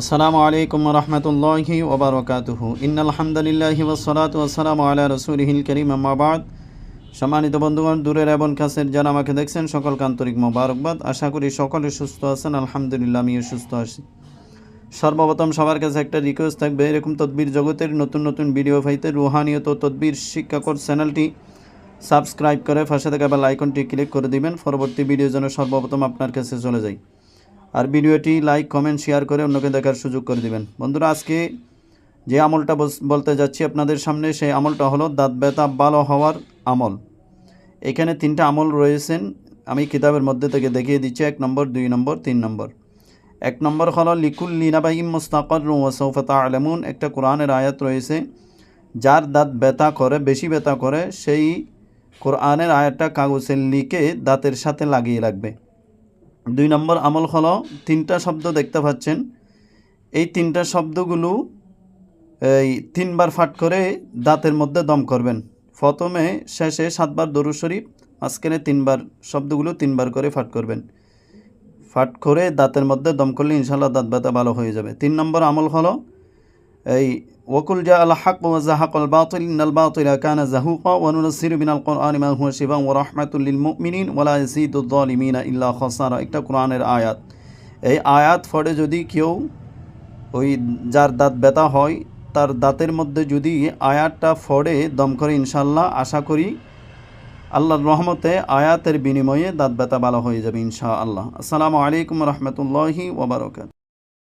আসসালামু আলাইকুম রহমতুল্লাহি ওবরকাতুহু ওয়াসসালাতু ওয়াসসালামু আলা রাসূলিহিল কারীম, আম্মা বাদ। সম্মানিত বন্ধুগণ, দূরের এবং কাছের যারা আমাকে দেখছেন, সকলকে আন্তরিক মোবারকবাদ। আশা করি সকলে সুস্থ আছেন, আলহামদুলিল্লাহ, আমিও সুস্থ আছি। সর্বপ্রথম সবার কাছে একটা রিকোয়েস্ট থাকবে, এরকম তদবির জগতের নতুন নতুন ভিডিও পাইতে রুহানিয়ত তদবির শিক্ষাকর চ্যানেলটি সাবস্ক্রাইব করে পাশে থাকা বেল আইকনটি ক্লিক করে দিবেন। পরবর্তী ভিডিও যেন সর্বপ্রথম আপনার কাছে চলে যায়। আর ভিডিওটি লাইক, কমেন্ট, শেয়ার করে অন্যকে দেখার সুযোগ করে দিবেন। বন্ধুরা, আজকে যে আমলটা বলতে যাচ্ছি আপনাদের সামনে, সেই আমলটা হলো দাঁত ব্যথা ভালো হওয়ার আমল। এখানে তিনটা আমল রয়েছেন, আমি কিতাবের মধ্যে থেকে দেখিয়ে দিচ্ছি, এক নম্বর, দুই নম্বর, তিন নম্বর। এক নম্বর হলো, লিকুল লিনাবাইম মুস্তাকর ওয়াসৌফতা আলমুন একটা কোরআনের আয়াত রয়েছে, যার দাঁত ব্যথা করে, বেশি ব্যথা করে, সেই কোরআনের আয়াতটা কাগজে লিখে দাঁতের সাথে লাগিয়ে রাখবে। দুই নম্বর আমল হলো তিনটা শব্দ দেখতে পাচ্ছেন। এই তিনটা শব্দগুলো, এই তিনবার ফাট করে দাঁতের মধ্যে দম করবেন। প্রথমে, শেষে সাতবার দরু শরীফ, মাঝখানে তিনবার শব্দগুলো তিনবার করে ফাট করবেন। ফাট করে দাঁতের মধ্যে দম করলে ইনশাল্লাহ দাঁত ব্যথা ভালো হয়ে যাবে। তিন নম্বর আমল হলো, এই ওকুল ইন্নাল বাতিলা কানা জাহুকা ওয়া নুনাসসিরু মিনাল কুরআনি মা হুয়া শিফাa'un ওয়া রাহমাতুল লিল মুমিনিন ওয়া লা ইয়াজিদুয যালিমিনা ইল্লা খাসারা একটা কোরআনের আয়াত। এই আয়াত পড়ে যদি কেউ ওই যার দাঁত ব্যথা হয়, তার দাঁতের মধ্যে যদি আয়াতটা ফড়ে দম করে ইনশাল্লাহ আশা করি আল্লাহর রহমতে আয়াতের বিনিময়ে দাঁত ব্যথা ভালো হয়ে যাবে ইনশা আল্লাহ আসসালামু আলাইকুম রহমতুল্লাহি ওবরাকাত